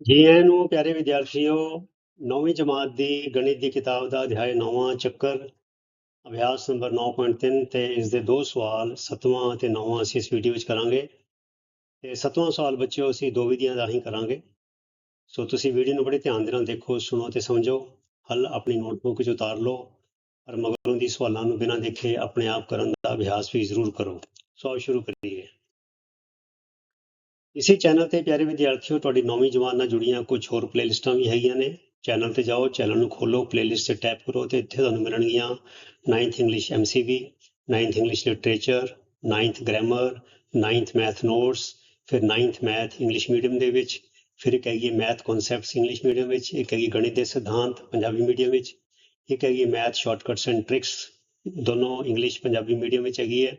ਜੀ ਆਇਆਂ ਨੂੰ ਪਿਆਰੇ ਵਿਦਿਆਰਥੀਓ, ਨੌਵੀਂ ਜਮਾਤ ਦੀ ਗਣਿਤ ਦੀ ਕਿਤਾਬ ਦਾ ਅਧਿਆਇ 9ਵਾਂ ਚੱਕਰ, ਅਭਿਆਸ ਨੰਬਰ 9.3 ਤੇ ਇਸ ਦੇ ਦੋ ਸਵਾਲ 7ਵਾਂ ਅਤੇ 9ਵਾਂ ਅਸੀਂ ਇਸ ਵੀਡੀਓ ਵਿੱਚ ਕਰਾਂਗੇ ਤੇ 7ਵਾਂ ਸਵਾਲ ਬੱਚਿਓ, ਅਸੀਂ ਦੋ ਵਿਧੀਆਂ ਰਾਹੀਂ ਕਰਾਂਗੇ। ਸੋ ਤੁਸੀਂ ਵੀਡੀਓ ਨੂੰ ਬੜੇ ਧਿਆਨ ਦੇ ਨਾਲ ਦੇਖੋ, ਸੁਣੋ ਤੇ ਸਮਝੋ, ਹੱਲ ਆਪਣੀ ਨੋਟਬੁੱਕ 'ਚ ਉਤਾਰ ਲਓ ਪਰ ਮਗਰੋਂ ਦੀ ਸਵਾਲਾਂ ਨੂੰ ਬਿਨਾਂ ਦੇਖੇ ਆਪਣੇ ਆਪ ਕਰਨ ਦਾ ਅਭਿਆਸ ਵੀ ਜ਼ਰੂਰ ਕਰੋ। ਸੋ ਆਓ ਸ਼ੁਰੂ ਕਰੀਏ। ਇਸੇ ਚੈਨਲ ਤੇ ਪਿਆਰੇ ਵਿਦਿਆਰਥੀਓ, ਤੁਹਾਡੀ ਨੌਵੀਂ ਜਮਾਤ ਨਾਲ ਜੁੜੀਆਂ ਕੁਝ ਹੋਰ ਪਲੇਲਿਸਟਾਂ ਵੀ ਹੈਗੀਆਂ ਨੇ। ਚੈਨਲ ਤੇ ਜਾਓ, ਚੈਨਲ ਨੂੰ ਖੋਲੋ ਪਲੇਲਿਸਟ ਤੇ ਟੈਪ ਕਰੋ ਤੇ ਇੱਥੇ ਤੁਹਾਨੂੰ ਮਿਲਣਗੀਆਂ 9th English MCV 9th English literature 9th grammar 9th math notes ਫਿਰ 9th ਮੈਥ ਇੰਗਲਿਸ਼ ਮੀਡੀਅਮ ਦੇ ਵਿੱਚ, ਫਿਰ ਇੱਕ ਹੈਗੀ ਮੈਥ ਕਨਸੈਪਟਸ ਇੰਗਲਿਸ਼ ਮੀਡੀਅਮ ਵਿੱਚ ਇੱਕ ਹੈਗੀ ਗਣਿਤ ਦੇ ਸਿਧਾਂਤ ਪੰਜਾਬੀ ਮੀਡੀਅਮ ਵਿੱਚ ਇੱਕ ਹੈਗੀ ਮੈਥ ਸ਼ਾਰਟਕਟਸ ਐਂਡ ਟ੍ਰਿਕਸ ਦੋਨੋਂ ਇੰਗਲਿਸ਼ ਪੰਜਾਬੀ ਮੀਡੀਅਮ ਵਿੱਚ ਹੈਗੀ ਹੈ।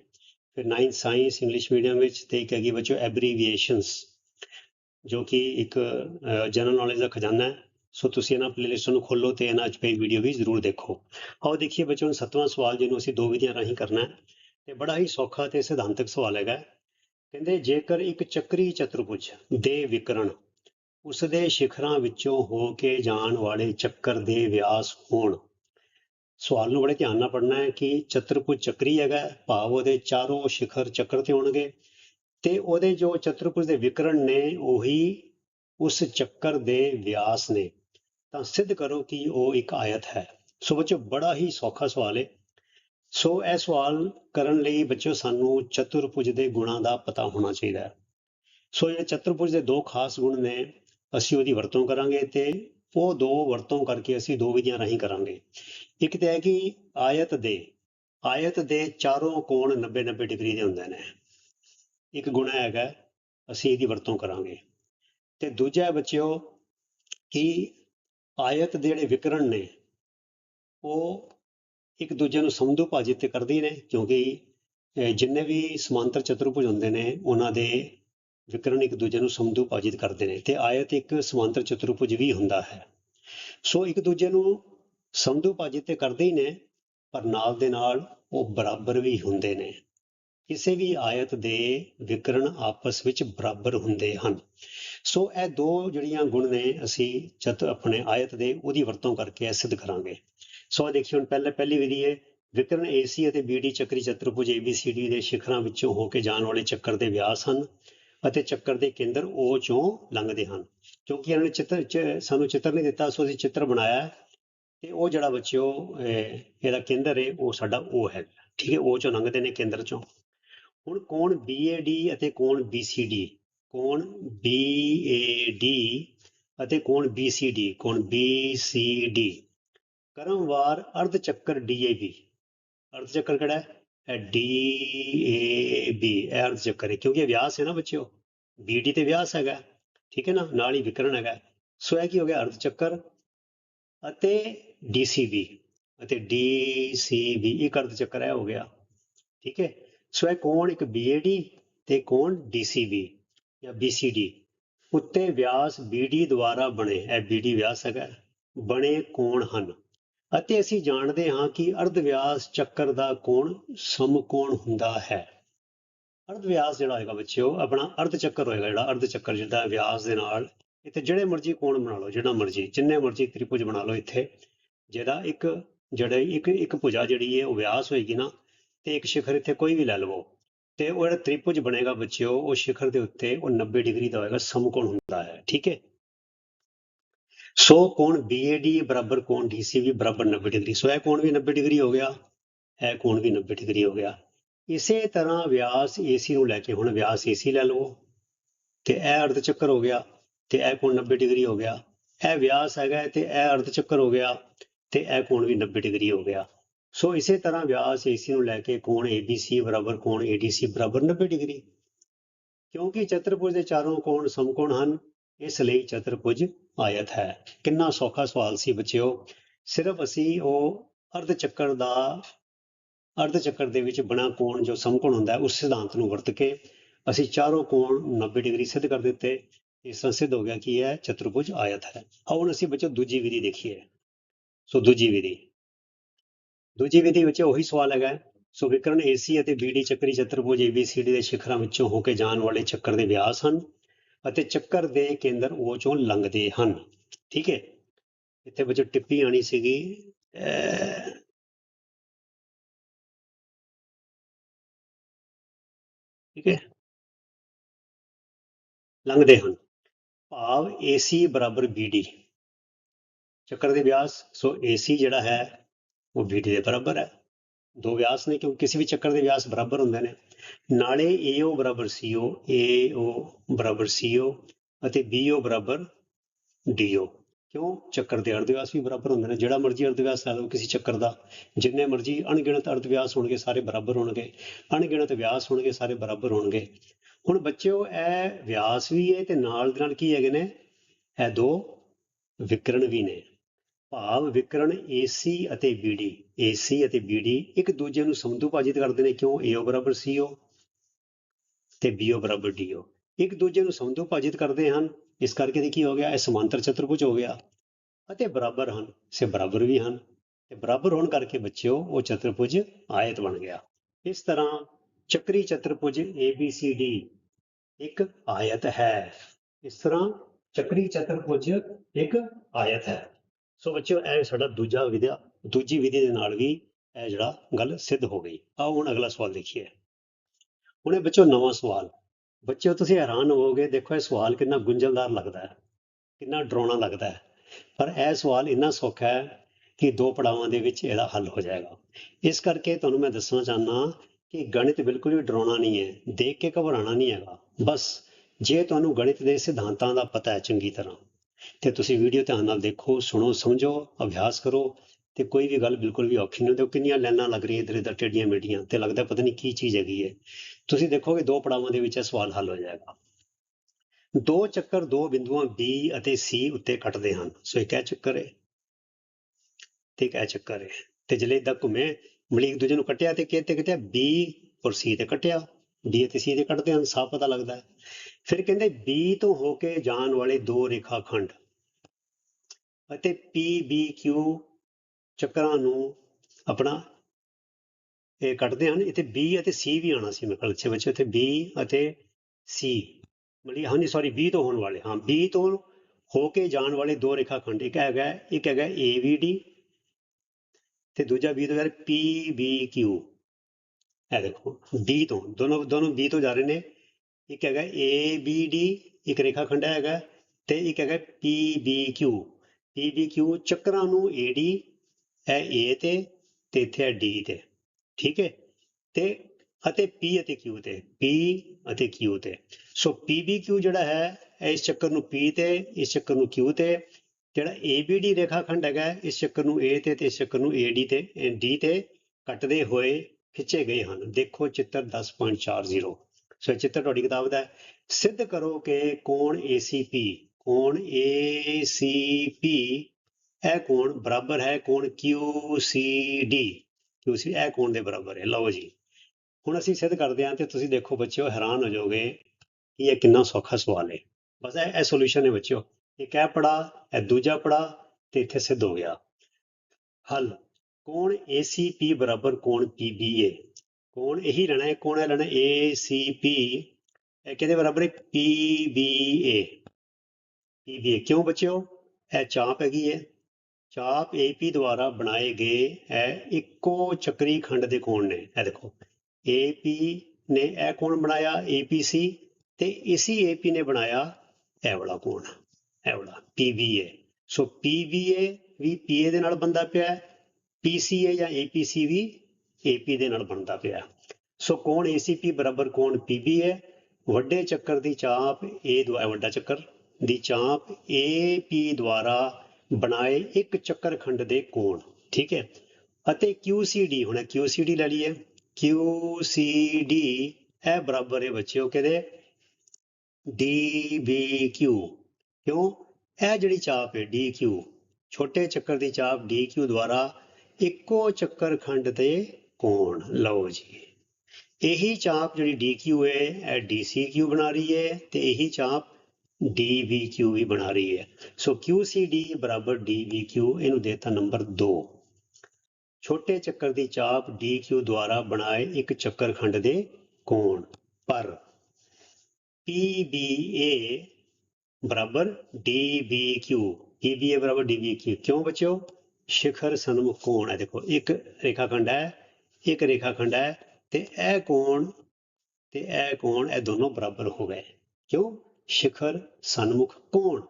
ਫਿਰ 9th ਸਾਇੰਸ ਇੰਗਲਿਸ਼ ਮੀਡੀਅਮ ਵਿੱਚ ਤੇ ਇੱਕ ਹੈਗੀ ਬੱਚੋ ਐਬਰੀਵੀਏਸ਼ਨਸ ਜੋ ਕਿ ਇੱਕ ਜਨਰਲ ਨੌਲੇਜ ਦਾ ਖਜ਼ਾਨਾ ਹੈ। ਸੋ ਤੁਸੀਂ ਇਹਨਾਂ ਪਲੇਲਿਸਟਾਂ ਨੂੰ ਖੋਲੋ ਤੇ ਇਹਨਾਂ 'ਚ ਪਈ ਵੀਡੀਓ ਵੀ ਜ਼ਰੂਰ ਦੇਖੋ। ਆਓ ਦੇਖੀਏ ਬੱਚਿਓ ਹੁਣ ਸੱਤਵਾਂ ਸਵਾਲ ਜਿਹਨੂੰ ਅਸੀਂ ਦੋ ਵਿਧੀਆਂ ਰਾਹੀਂ ਕਰਨਾ ਹੈ। ਤੇ ਬੜਾ ਹੀ ਸੌਖਾ ਤੇ ਸਿਧਾਂਤਕ ਸਵਾਲ ਹੈਗਾ ਕਹਿੰਦੇ, ਜੇਕਰ ਇੱਕ ਚੱਕਰੀ ਚਤੁਰਭੁਜ, ਦੇ ਵਿਕਰਣ ਉਸ ਦੇ ਸ਼ਿਖਰਾਂ ਵਿੱਚੋਂ ਹੋ ਕੇ ਜਾਣ ਵਾਲੇ ਚੱਕਰ ਦੇ ਵਿਆਸ ਹੋਣ ਸਵਾਲ ਨੂੰ ਬੜੇ ਧਿਆਨ ਨਾਲ ਪੜ੍ਹਨਾ ਹੈ ਕਿ ਚਤੁਰਭੁਜ ਚੱਕਰੀ ਹੈਗਾ ਭਾਵ ਉਹਦੇ ਚਾਰੋਂ ਸ਼ਿਖਰ ਚੱਕਰ ਤੇ ਹੋਣਗੇ ਤੇ ਉਹਦੇ ਜੋ ਚਤੁਰਭੁਜ ਦੇ ਵਿਕਰਣ ਨੇ ਉਹੀ ਉਸ ਚੱਕਰ ਦੇ ਵਿਆਸ ਨੇ। ਤਾਂ ਸਿੱਧ ਕਰੋ ਕਿ ਉਹ ਇੱਕ ਆਇਤ ਹੈ। ਸੋ ਬੱਚੋ ਬੜਾ ਹੀ ਸੌਖਾ ਸਵਾਲ ਹੈ ਸੋ ਇਹ ਸਵਾਲ ਕਰਨ ਲਈ ਬੱਚੋ ਸਾਨੂੰ ਚਤੁਰਭੁਜ ਦੇ ਗੁਣਾਂ ਦਾ ਪਤਾ ਹੋਣਾ ਚਾਹੀਦਾ ਹੈ। ਸੋ ਇਹ ਚਤੁਰਭੁਜ ਦੇ ਦੋ ਖਾਸ ਗੁਣ ਨੇ, ਅਸੀਂ ਉਹਦੀ ਵਰਤੋਂ ਕਰਾਂਗੇ ਤੇ ਉਹ ਦੋ ਵਰਤੋਂ ਕਰਕੇ ਅਸੀਂ ਦੋ ਵਿਧੀਆਂ ਰਾਹੀਂ ਕਰਾਂਗੇ। ਇੱਕ ਤਾਂ ਹੈ ਕਿ ਆਇਤ ਦੇ ਆਇਤ ਦੇ ਚਾਰੋਂ ਕੋਣ 90 90 ਡਿਗਰੀ ਦੇ ਹੁੰਦੇ ਨੇ। ਇੱਕ ਗੁਣਾ ਹੈਗਾ, ਅਸੀਂ ਇਹਦੀ ਵਰਤੋਂ ਕਰਾਂਗੇ। ਤੇ ਦੂਜਾ ਬੱਚਿਓ, ਕਿ ਆਇਤ ਦੇ ਜਿਹੜੇ ਵਿਕਰਣ ਨੇ, ਉਹ ਇੱਕ ਦੂਜੇ ਨੂੰ ਸਮਦੂ ਭਾਜਿਤ ਤੇ ਕਰਦੇ ਨੇ, ਕਿਉਂਕਿ ਜਿੰਨੇ ਵੀ ਸਮਾਂਤਰ ਚਤੁਰਭੁਜ ਹੁੰਦੇ ਨੇ, ਉਹਨਾਂ ਦੇ ਵਿਕਰਨ ਇੱਕ ਦੂਜੇ ਨੂੰ ਸਮਦੂ ਭਾਜਿਤ ਕਰਦੇ ਨੇ ਤੇ ਆਇਤ ਇੱਕ ਸਮਾਂਤਰ ਚਤੁਰਭੁਜ ਵੀ ਹੁੰਦਾ ਹੈ। ਸੋ ਇੱਕ ਦੂਜੇ ਨੂੰ ਸਮਦੂ ਭਾਜਿਤ ਤੇ ਕਰਦੇ ਹੀ ਨੇ, ਪਰ ਨਾਲ ਦੇ ਨਾਲ ਉਹ ਬਰਾਬਰ ਵੀ ਹੁੰਦੇ ਨੇ। ਕਿਸੇ ਵੀ ਆਇਤ ਦੇ ਵਿਕਰਣ ਆਪਸ ਵਿੱਚ ਬਰਾਬਰ ਹੁੰਦੇ ਹਨ। ਸੋ ਇਹ ਦੋ ਜਿਹੜੀਆਂ ਗੁਣ ਨੇ, ਅਸੀਂ ਚਤ ਆਪਣੇ ਆਇਤ ਦੇ ਉਹਦੀ ਵਰਤੋਂ ਕਰਕੇ ਇਹ ਸਿੱਧ ਕਰਾਂਗੇ। ਸੋ ਆਹ ਦੇਖਿਓ, ਹੁਣ ਪਹਿਲੇ ਪਹਿਲੀ ਵਿਧੀ ਹੈ ਵਿਕਰਣ AC ਅਤੇ BD ਚੱਕਰੀ ਚਤੁਰਭੁਜ ABCD ਦੇ ਸ਼ਿਖਰਾਂ ਵਿੱਚੋਂ ਹੋ ਕੇ ਜਾਣ ਵਾਲੇ ਚੱਕਰ ਦੇ ਵਿਆਸ ਹਨ। ਅਤੇ ਚੱਕਰ ਦੇ ਕੇਂਦਰ O ਚੋਂ ਲੰਘਦੇ ਹਨ। ਕਿਉਂਕਿ ਇਹਨਾਂ ਨੇ ਚਿੱਤਰ ਸਾਨੂੰ ਚਿੱਤਰ ਨਹੀਂ ਦਿੱਤਾ ਸੋ ਅਸੀਂ ਚਿੱਤਰ ਬਣਾਇਆ ਤੇ ਉਹ ਜਿਹੜਾ ਬੱਚਿਓ ਇਹਦਾ ਕੇਂਦਰ ਹੈ ਉਹ ਸਾਡਾ O ਹੈ। ਠੀਕ ਹੈ, ਉਹ ਚੋਂ ਲੰਘਦੇ ਨੇ ਕੇਂਦਰ ਚੋਂ। ਹੁਣ ਕੋਣ BAD ਅਤੇ ਕੋਣ BCD ਕੋਣ BAD ਅਤੇ ਕੋਣ BCD ਕੋਣ BCD ਕਰਮਵਾਰ ਅਰਧ ਚੱਕਰ DAB ਅਰਧ ਚੱਕਰ ਕਿਹੜਾ ਹੈ? ਡੀ ਏ ਬੀ ਇਹ ਅਰਧ ਚੱਕਰ ਕਿਉਂਕਿ ਇਹ ਹੈ ਨਾ ਬੱਚਿਓ BD ਤੇ ਵਿਆਸ ਹੈਗਾ, ਠੀਕ ਹੈ ਨਾ, ਨਾਲ ਹੀ ਵਿਕਰਣ ਹੈਗਾ, ਸੋ ਇਹ ਕੀ ਹੋ ਗਿਆ, ਅਰਧ ਚੱਕਰ ਅਤੇ DCB ਅਤੇ DCB ਇੱਕ ਅਰਧ ਚੱਕਰ ਹੈ ਹੋ ਗਿਆ, ਠੀਕ ਹੈ, ਸੋ ਇਹ ਕੋਣ ਇੱਕ BAD ਤੇ ਕੋਣ DCB ਜਾਂ BCD ਉੱਤੇ ਵਿਆਸ BD ਦੁਆਰਾ ਬਣੇ, ਇਹ BD ਵਿਆਸ ਹੈਗਾ, ਬਣੇ ਕੋਣ ਹਨ। ਅਤੇ ਅਸੀਂ ਜਾਣਦੇ ਹਾਂ ਕਿ ਅਰਧ ਵਿਆਸ ਚੱਕਰ ਦਾ ਕੋਣ ਸਮਕੋਣ ਹੁੰਦਾ ਹੈ। ਅਰਧ ਵਿਆਸ ਜਿਹੜਾ ਹੋਏਗਾ ਬੱਚਿਓ, ਆਪਣਾ ਅਰਧ ਚੱਕਰ ਹੋਏਗਾ ਜਿਹੜਾ, ਅਰਧ ਚੱਕਰ ਜਿੱਦਾਂ ਵਿਆਸ ਦੇ ਨਾਲ, ਇੱਥੇ ਜਿਹੜੇ ਮਰਜ਼ੀ ਕੋਣ ਬਣਾ ਲਓ ਜਿਹੜਾ ਮਰਜ਼ੀ, ਜਿੰਨੇ ਮਰਜ਼ੀ ਤ੍ਰਿਭੁਜ ਬਣਾ ਲਓ ਇੱਥੇ, ਜਿਹਦਾ ਇੱਕ ਜਿਹੜੇ ਇੱਕ ਇੱਕ ਭੁਜਾ ਜਿਹੜੀ ਹੈ ਉਹ ਵਿਆਸ ਹੋਏਗੀ ਨਾ, ਤੇ ਇੱਕ ਸ਼ਿਖਰ ਇੱਥੇ ਕੋਈ ਵੀ ਲੈ ਲਵੋ, ਤੇ ਉਹ ਜਿਹੜਾ ਤ੍ਰਿਭੁਜ ਬਣੇਗਾ ਬੱਚਿਓ, ਉਹ ਸ਼ਿਖਰ ਦੇ ਉੱਤੇ ਉਹ 90 ਡਿਗਰੀ ਦਾ ਹੋਏਗਾ, ਸਮਕੋਣ ਹੁੰਦਾ ਹੈ, ਠੀਕ ਹੈ? ਸੋ ਕੋਣ BAD ਬਰਾਬਰ ਕੋਣ DCB ਬਰਾਬਰ 90 ਡਿਗਰੀ ਸੋ ਇਹ ਕੋਣ ਵੀ 90 ਡਿਗਰੀ ਹੋ ਗਿਆ ਇਹ ਕੋਣ ਵੀ 90 ਡਿਗਰੀ ਹੋ ਗਿਆ ਇਸੇ ਤਰ੍ਹਾਂ ਵਿਆਸ AC ਨੂੰ ਲੈ ਕੇ ਹੁਣ ਵਿਆਸ AC ਲੈ ਲਵੋ ਤੇ ਇਹ ਅਰਧ ਚੱਕਰ ਹੋ ਗਿਆ ਤੇ ਇਹ ਕੋਣ 90 ਡਿਗਰੀ ਹੋ ਗਿਆ ਇਹ ਵਿਆਸ ਹੈਗਾ ਤੇ ਇਹ ਅਰਧ ਚੱਕਰ ਹੋ ਗਿਆ ਤੇ ਇਹ ਕੋਣ ਵੀ 90 ਡਿਗਰੀ ਹੋ ਗਿਆ ਸੋ ਇਸੇ ਤਰ੍ਹਾਂ ਵਿਆਸ AC ਨੂੰ ਲੈ ਕੇ ਕੋਣ ABC ਬਰਾਬਰ ਕੋਣ ADC ਬਰਾਬਰ 90 ਡਿਗਰੀ ਕਿਉਂਕਿ ਚਤੁਰਭੁਜ ਦੇ ਚਾਰੋਂ ਕੋਣ ਸਮਕੋਣ ਹਨ ਇਸ ਲਈ ਚਤੁਰਭੁਜ ਆਇਤ ਹੈ। ਕਿੰਨਾ ਸੌਖਾ ਸਵਾਲ ਸੀ ਬੱਚਿਓ। ਸਿਰਫ ਅਸੀਂ ਉਹ ਅਰਧ ਚੱਕਰ ਦਾ, ਅਰਧ ਚੱਕਰ ਦੇ ਵਿੱਚ ਬਣਾ ਕੋਣ ਜੋ ਸਮਕੋਣ ਹੁੰਦਾ ਹੈ, ਉਸ ਸਿਧਾਂਤ ਨੂੰ ਵਰਤ ਕੇ ਅਸੀਂ ਚਾਰੋਂ ਕੋਣ 90 ਡਿਗਰੀ ਸਿੱਧ ਕਰ ਦਿੱਤੇ। ਇਸ ਤਰ੍ਹਾਂ ਸਿੱਧ ਹੋ ਗਿਆ ਕਿ ਇਹ ਚਤੁਰਭੁਜ ਆਇਤ ਹੈ। ਹੁਣ ਅਸੀਂ ਬੱਚੋ ਦੂਜੀ ਵਿਧੀ ਦੇਖੀਏ। ਸੋ ਦੂਜੀ ਵਿਧੀ। ਦੂਜੀ ਵਿਧੀ ਵਿੱਚ ਉਹੀ ਸਵਾਲ ਹੈਗਾ। ਹੈ। ਸੋ ਵਿਕਰਣ AC ਅਤੇ BD ਚੱਕਰੀ ਚਤੁਰਭੁਜ ABCD ਦੇ ਸਿਖਰਾਂ ਵਿੱਚੋਂ ਹੋ ਕੇ ਜਾਣ ਵਾਲੇ ਚੱਕਰ ਦੇ ਵਿਆਸ ਹਨ। ਅਤੇ ਚੱਕਰ ਦੇ ਕੇਂਦਰ ਉਹ ਚੋਂ ਲੰਘਦੇ ਹਨ। ਠੀਕ ਹੈ? ਇੱਥੇ ਬੱਚੋ ਟਿੱਪੀ ਆਣੀ ਸੀਗੀ ਠੀਕ ਹੈ? ਲੰਘਦੇ ਹਨ। ਭਾਵ AC ਬਰਾਬਰ BD ਚੱਕਰ ਦੇ ਵਿਆਸ ਸੋ AC ਜਿਹੜਾ ਹੈ, ਉਹ BD ਦੇ ਬਰਾਬਰ ਹੈ। ਦੋ ਵਿਆਸ ਨੇ ਕਿਉਂਕਿ ਕਿਸੇ ਵੀ ਚੱਕਰ ਦੇ ਵਿਆਸ ਬਰਾਬਰ ਹੁੰਦੇ ਨੇ। ਨਾਲੇ AO ਬਰਾਬਰ CO AO ਬਰਾਬਰ CO ਅਤੇ BO ਬਰਾਬਰ DO ਕਿਉਂ? ਚੱਕਰ ਦੇ ਅਰਧ ਵਿਆਸ ਵੀ ਬਰਾਬਰ ਹੁੰਦੇ ਨੇ। ਜਿਹੜਾ ਮਰਜ਼ੀ ਅਰਧ ਵਿਆਸ ਲੈ ਲਓ ਕਿਸੇ ਚੱਕਰ ਦਾ। ਜਿੰਨੇ ਮਰਜ਼ੀ ਅਣਗਿਣਤ ਅਰਧ ਵਿਆਸ ਹੋਣਗੇ, ਸਾਰੇ ਬਰਾਬਰ ਹੋਣਗੇ। ਅਣਗਿਣਤ ਵਿਆਸ ਹੋਣਗੇ, ਸਾਰੇ ਬਰਾਬਰ ਹੋਣਗੇ। ਹੁਣ ਬੱਚਿਓ, ਇਹ ਵਿਆਸ ਵੀ ਹੈ ਤੇ ਨਾਲ ਦੇ ਨਾਲ ਕੀ ਹੈਗੇ ਨੇ? ਇਹ ਦੋ ਵਿਕਰਣ ਵੀ ਨੇ। ਭਾਵ ਵਿਕਰਣ AC ਅਤੇ BD AC ਅਤੇ BD ਇੱਕ ਦੂਜੇ ਨੂੰ ਸਮਦੂਭਾਜਿਤ ਕਰਦੇ ਨੇ। ਕਿਉਂ? AO ਬਰਾਬਰ CO ਤੇ BO ਬਰਾਬਰ DO ਇੱਕ ਦੂਜੇ ਨੂੰ ਸਮਦੂਭਾਜਿਤ ਕਰਦੇ ਹਨ। ਇਸ ਕਰਕੇ ਇਹ ਕੀ ਹੋ ਗਿਆ? ਇਹ ਸਮਾਂਤਰ ਚਤੁਰਭੁਜ ਹੋ ਗਿਆ ਅਤੇ ਬਰਾਬਰ ਹਨ। ਸੇ ਬਰਾਬਰ ਵੀ ਹਨ ਤੇ ਬਰਾਬਰ ਹੋਣ ਕਰਕੇ ਬੱਚਿਓ, ਉਹ ਚਤੁਰਭੁਜ ਆਇਤ ਬਣ ਗਿਆ। ਇਸ ਤਰ੍ਹਾਂ ਚੱਕਰੀ ਚਤੁਰਭੁਜ ABCD ਇੱਕ ਆਇਤ ਹੈ। ਇਸ ਤਰ੍ਹਾਂ ਚੱਕਰੀ ਚਤੁਰਭੁਜ ਇੱਕ ਆਇਤ ਹੈ। ਸੋ ਬੱਚਿਓ, ਇਹ ਸਾਡਾ ਦੂਜਾ ਵਿਧਿਆ ਦੂਜੀ ਵਿਧੀ ਦੇ ਨਾਲ ਵੀ ਇਹ ਜਿਹੜਾ ਗੱਲ ਸਿੱਧ ਹੋ ਗਈ। ਆਓ ਹੁਣ ਅਗਲਾ ਸਵਾਲ ਦੇਖੀਏ। ਹੁਣ ਇਹ ਬੱਚਿਓ ਨਵਾਂ ਸਵਾਲ। ਬੱਚਿਓ, ਤੁਸੀਂ ਹੈਰਾਨ ਹੋਵੋਗੇ, ਦੇਖੋ ਇਹ ਸਵਾਲ ਕਿੰਨਾ ਗੁੰਝਲਦਾਰ ਲੱਗਦਾ ਹੈ, ਕਿੰਨਾ ਡਰਾਉਣਾ ਲੱਗਦਾ ਹੈ। ਪਰ ਇਹ ਸਵਾਲ ਇੰਨਾ ਸੌਖਾ ਹੈ ਕਿ ਦੋ ਪੜਾਵਾਂ ਦੇ ਵਿੱਚ ਇਹਦਾ ਹੱਲ ਹੋ ਜਾਏਗਾ। ਇਸ ਕਰਕੇ ਤੁਹਾਨੂੰ ਮੈਂ ਦੱਸਣਾ ਚਾਹਨਾ ਕਿ ਗਣਿਤ ਬਿਲਕੁਲ ਵੀ ਡਰਾਉਣਾ ਨਹੀਂ ਹੈ, ਦੇਖ ਕੇ ਘਬਰਾਉਣਾ ਨਹੀਂ ਹੈਗਾ। ਬਸ, ਜੇ ਤੁਹਾਨੂੰ ਗਣਿਤ ਦੇ ਸਿਧਾਂਤਾਂ ਦਾ ਪਤਾ ਹੈ ਚੰਗੀ ਤਰ੍ਹਾਂ ਤੇ ਤੁਸੀਂ ਵੀਡੀਓ ਧਿਆਨ ਨਾਲ ਦੇਖੋ, ਸੁਣੋ, ਸਮਝੋ, ਅਭਿਆਸ ਕਰੋ ਤੇ ਕੋਈ ਵੀ ਗੱਲ ਬਿਲਕੁਲ ਵੀ ਔਖੀ ਨਹੀਂ ਹੁੰਦੀ। ਉਹ ਕਿੰਨੀਆਂ ਲਾਈਨਾਂ ਲੱਗ ਰਹੀਆਂ ਇਧਰ ਇਧਰ, ਟੇਡੀਆਂ ਮੇਡੀਆਂ ਤੇ ਲੱਗਦਾ ਪਤਾ ਨਹੀਂ ਕੀ ਚੀਜ਼ ਹੈਗੀ ਹੈ। ਤੁਸੀਂ ਦੇਖੋਗੇ ਦੋ ਪੜਾਵਾਂ ਦੇ ਵਿੱਚ ਇਹ ਸਵਾਲ ਹੱਲ ਹੋ ਜਾਏਗਾ। ਦੋ ਚੱਕਰ, ਦੋ ਬਿੰਦੂਆਂ B ਅਤੇ C ਉੱਤੇ ਕੱਟਦੇ ਹਨ। ਸੋ ਇੱਕ ਇਹ ਚੱਕਰ ਹੈ ਤੇ ਇੱਕ ਇਹ ਚੱਕਰ ਹੈ। ਤੇ ਜਿਹੜੇ ਇਦਾਂ ਘੁੰਮੇ, ਮਲੀਕ ਦੂਜੇ ਨੂੰ ਕੱਟਿਆ ਤੇ ਕਿਤੇ ਕਿਤੇ B ਔਰ C ਤੇ ਕੱਟਿਆ। B ਅਤੇ C ਤੇ ਕੱਟਦੇ ਹਨ, ਸਾਫ਼ ਪਤਾ ਲੱਗਦਾ ਹੈ। ਫਿਰ ਕਹਿੰਦੇ B ਤੋਂ ਹੋ ਕੇ ਜਾਣ ਵਾਲੇ ਦੋ ਰੇਖਾ ਖੰਡ ਅਤੇ PBQ ਚੱਕਰਾਂ ਨੂੰ ਆਪਣਾ ਇਹ ਕੱਢਦੇ ਹਨ, ਇੱਥੇ B ਅਤੇ C ਵੀ ਆਣਾ ਸੀ ਮੇਰੇ ਖਿਆਲ ਅੱਛੇ ਬੱਚੇ ਇੱਥੇ B ਅਤੇ C ਮਤਲਬ ਹਾਂਜੀ ਸੌਰੀ B ਤੋਂ ਹੋਣ ਵਾਲੇ, ਹਾਂ B ਤੋਂ ਹੋ ਕੇ ਜਾਣ ਵਾਲੇ ਦੋ ਰੇਖਾ ਖੰਡ ਇੱਕ ਹੈਗਾ ਇੱਕ ਹੈਗਾ AVD ਤੇ ਦੂਜਾ B ਤੋਂ ਯਾਰ PBQ ਇਹ ਦੇਖੋ D ਤੋਂ, ਦੋਨੋਂ ਦੋਨੋਂ B ਤੋਂ ਜਾ ਰਹੇ ਨੇ ਇੱਕ ਹੈਗਾ ABD ਇੱਕ ਰੇਖਾ ਖੰਡ ਹੈਗਾ ਤੇ ਇੱਕ ਹੈਗਾ PBQ PBQ ਚੱਕਰਾਂ ਨੂੰ AD ਹੈ A ਤੇ ਤੇ ਇੱਥੇ ਹੈ D ਤੇ। ਠੀਕ ਹੈ? ਤੇ ਅਤੇ P ਅਤੇ Q ਤੇ, P ਅਤੇ Q ਤੇ। ਸੋ PBQ ਜਿਹੜਾ ਹੈ ਇਸ ਚੱਕਰ ਨੂੰ P ਤੇ, ਇਸ ਚੱਕਰ ਨੂੰ Q ਤੇ। ਜਿਹੜਾ ABD ਰੇਖਾ ਖੰਡ ਹੈਗਾ, ਇਸ ਚੱਕਰ ਨੂੰ A ਤੇ ਤੇ ਇਸ ਚੱਕਰ ਨੂੰ AD ਤੇ, ਇਹ D ਤੇ ਕੱਟਦੇ ਹੋਏ ਖਿੱਚੇ ਗਏ ਹਨ। ਦੇਖੋ ਚਿੱਤਰ 10.40 ਸੋ ਇਹ ਚਿੱਤਰ ਤੁਹਾਡੀ ਕਿਤਾਬ ਦਾ ਸਿੱਧ ਕਰੋ ਕਿ ਕੋਣ ACP ਕੋਣ ACP ਇਹ ਕੋਣ ਬਰਾਬਰ ਹੈ, ਕੋਣ QCD QC ਇਹ ਕੋਣ ਦੇ ਬਰਾਬਰ ਹੈ। ਲਓ ਜੀ, ਹੁਣ ਅਸੀਂ ਸਿੱਧ ਕਰਦੇ ਹਾਂ ਤੇ ਤੁਸੀਂ ਦੇਖੋ ਬੱਚਿਓ, ਹੈਰਾਨ ਹੋ ਜਾਓਗੇ ਕਿ ਇਹ ਕਿੰਨਾ ਸੌਖਾ ਸਵਾਲ ਹੈ। ਬਸ ਇਹ ਇਹ ਸੋਲੂਸ਼ਨ ਹੈ ਬੱਚਿਓ। ਇੱਕ ਇਹ ਪੜਾ ਇਹ ਦੂਜਾ ਪੜਾ ਤੇ ਇੱਥੇ ਸਿੱਧ ਹੋ ਗਿਆ। ਹੱਲ, ਕੋਣ ACP ਬਰਾਬਰ, ਕੋਣ PBA ਕੋਣ ਇਹੀ ਰਹਿਣਾ ਹੈ, ਕੋਣ ਹੈ ਲੈਣਾ ACP ਇਹ ਕਿਹਦੇ ਬਰਾਬਰ ਹੈ? PBA PBA ਕਿਉਂ ਬੱਚਿਓ? ਇਹ ਚਾਪ ਹੈਗੀ ਹੈ। ਚਾਪ AP ਦੁਆਰਾ ਬਣਾਏ ਗਏ ਇਹ ਇੱਕੋ ਚੱਕਰੀ ਖੰਡ ਦੇ ਕੋਣ ਨੇ। ਇਹ ਦੇਖੋ AP ਨੇ ਇਹ ਕੋਣ ਬਣਾਇਆ? APC ਤੇ ਇਸੀ AP ਨੇ ਬਣਾਇਆ ਇਹ ਵਾਲਾ ਕੋਣ, ਇਹ ਵਾਲਾ PBA ਸੋ PBA ਵੀ PA ਦੇ ਨਾਲ ਬੰਦਾ ਪਿਆ ਹੈ। PCA ਜਾਂ APC ਵੀ AP ਦੇ ਨਾਲ ਬਣਦਾ ਪਿਆ। ਸੋ ਕੋਣ ACP ਬਰਾਬਰ ਕੋਣ PBA ਵੱਡੇ ਚੱਕਰ ਦੀ ਚਾਪ A ਦੁਆਰਾ ਵੱਡਾ ਚੱਕਰ ਦੀ ਚਾਪ AP ਦੁਆਰਾ ਬਣਾਏ ਇੱਕ ਚੱਕਰ ਖੰਡ ਦੇ ਕੋਣ। ਠੀਕ ਹੈ? ਅਤੇ QCD ਹੁਣ QCD ਲੈ ਲਈਏ। QCD ਇਹ ਬਰਾਬਰ ਹੈ ਬੱਚਿਓ ਕਿਹਦੇ? DBQ ਕਿਉਂ? ਇਹ ਜਿਹੜੀ ਚਾਪ ਹੈ DQ ਛੋਟੇ ਚੱਕਰ ਦੀ ਚਾਪ DQ ਦੁਆਰਾ ਇੱਕੋ ਚੱਕਰ ਖੰਡ ਦੇ ਕੋਣ ਲਓ ਜੀ। ਇਹੀ ਚਾਪ ਜਿਹੜੀ DQ ਹੈ, ਇਹ DCQ ਬਣਾ ਰਹੀ ਹੈ ਤੇ ਇਹੀ ਚਾਪ DBQ ਵੀ ਬਣਾ ਰਹੀ ਹੈ। ਸੋ QCD ਬਰਾਬਰ DBQ ਇਹਨੂੰ ਦੇਤਾ ਨੰਬਰ 2 ਛੋਟੇ ਚੱਕਰ ਦੀ ਚਾਪ DQ ਦੁਆਰਾ ਬਣਾਏ ਇੱਕ ਚੱਕਰ ਖੰਡ ਦੇ ਕੋਣ ਪਰ PBA ਬਰਾਬਰ DBQ PBA ਬਰਾਬਰ DBQ ਕਿਉਂ ਬੱਚਿਓ? ਸ਼ਿਖਰ ਸਨਮੁਖ ਕੋਣ ਹੈ। ਦੇਖੋ, ਇੱਕ ਰੇਖਾ ਖੰਡ ਹੈ ਇੱਕ ਰੇਖਾਖੰਡ ਹੈ ਤੇ ਇਹ ਕੋਣ ਤੇ ਇਹ ਕੋਣ ਇਹ ਦੋਨੋਂ ਬਰਾਬਰ ਹੋ ਗਏ। ਕਿਉਂ? ਸ਼ਿਖਰ ਸਨਮੁਖ ਕੋਣ।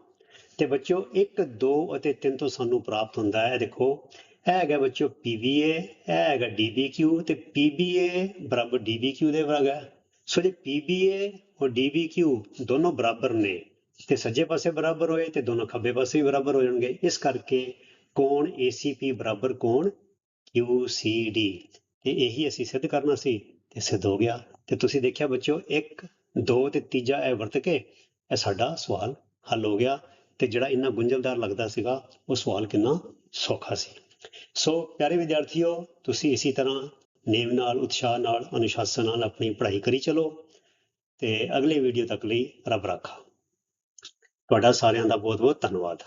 ਤੇ ਬੱਚਿਓ 1 2 ਅਤੇ 3 ਤੋਂ ਸਾਨੂੰ ਪ੍ਰਾਪਤ ਹੁੰਦਾ ਹੈ। ਦੇਖੋ, ਇਹ ਹੈਗਾ ਬੱਚਿਓ PBA ਇਹ ਹੈਗਾ DBQ ਤੇ PBA ਬਰਾਬਰ DBQ ਦੇ ਬਰਾਬਰ ਹੈ। ਸੋ ਜੇ PBA ਔਰ DBQ ਦੋਨੋਂ ਬਰਾਬਰ ਨੇ ਤੇ ਸੱਜੇ ਪਾਸੇ ਬਰਾਬਰ ਹੋਏ ਤੇ ਦੋਨੋਂ ਖੱਬੇ ਪਾਸੇ ਵੀ ਬਰਾਬਰ ਹੋ ਜਾਣਗੇ। ਇਸ ਕਰਕੇ ਕੋਣ ACP ਬਰਾਬਰ ਕੋਣ? QCD ਤੇ ਇਹੀ ਅਸੀਂ ਸਿੱਧ ਕਰਨਾ ਸੀ ਤੇ ਸਿੱਧ ਹੋ ਗਿਆ। ਤੇ ਤੁਸੀਂ ਦੇਖਿਆ ਬੱਚਿਓ 1 2 ਤੇ ਤੀਜਾ ਇਹ ਵਰਤ ਕੇ ਇਹ ਸਾਡਾ ਸਵਾਲ ਹੱਲ ਹੋ ਗਿਆ ਤੇ ਜਿਹੜਾ ਇੰਨਾ ਗੁੰਝਲਦਾਰ ਲੱਗਦਾ ਸੀਗਾ, ਉਹ ਸਵਾਲ ਕਿੰਨਾ ਸੌਖਾ ਸੀ। ਸੋ ਪਿਆਰੇ ਵਿਦਿਆਰਥੀਓ, ਤੁਸੀਂ ਇਸੇ ਤਰ੍ਹਾਂ ਨੇਮ ਨਾਲ, ਉਤਸ਼ਾਹ ਨਾਲ, ਅਨੁਸ਼ਾਸਨ ਨਾਲ ਆਪਣੀ ਪੜ੍ਹਾਈ ਕਰੀ ਚਲੋ ਤੇ ਅਗਲੇ ਵੀਡੀਓ ਤੱਕ ਲਈ ਰੱਬ ਰਾਖਾ। ਤੁਹਾਡਾ ਸਾਰਿਆਂ ਦਾ ਬਹੁਤ ਬਹੁਤ ਧੰਨਵਾਦ।